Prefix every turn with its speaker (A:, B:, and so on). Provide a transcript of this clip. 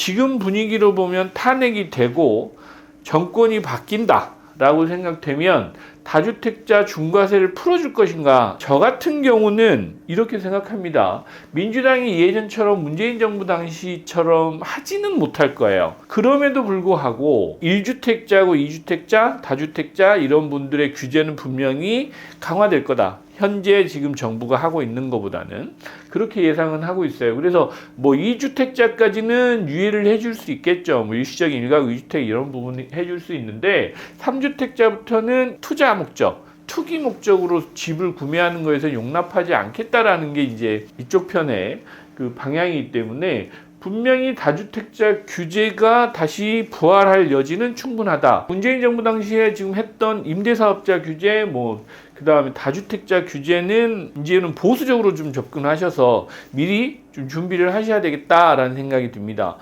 A: 지금 분위기로 보면 탄핵이 되고 정권이 바뀐다라고 생각되면 다주택자 중과세를 풀어줄 것인가? 저 같은 경우는 이렇게 생각합니다. 민주당이 예전처럼 문재인 정부 당시처럼 하지는 못할 거예요. 그럼에도 불구하고 1주택자고 2주택자, 다주택자 이런 분들의 규제는 분명히 강화될 거다. 현재 지금 정부가 하고 있는 것보다는 그렇게 예상은 하고 있어요. 그래서 뭐 2주택자까지는 유예를 해줄 수 있겠죠. 뭐 일시적인 일가구 2주택 이런 부분 해줄 수 있는데 3주택자부터는 투자 목적, 투기 목적으로 집을 구매하는 거에서 용납하지 않겠다라는 게 이제 이쪽 편의 그 방향이기 때문에 분명히 다주택자 규제가 다시 부활할 여지는 충분하다. 문재인 정부 당시에 지금 했던 임대사업자 규제, 뭐, 그 다음에 다주택자 규제는 이제는 보수적으로 좀 접근하셔서 미리 좀 준비를 하셔야 되겠다라는 생각이 듭니다.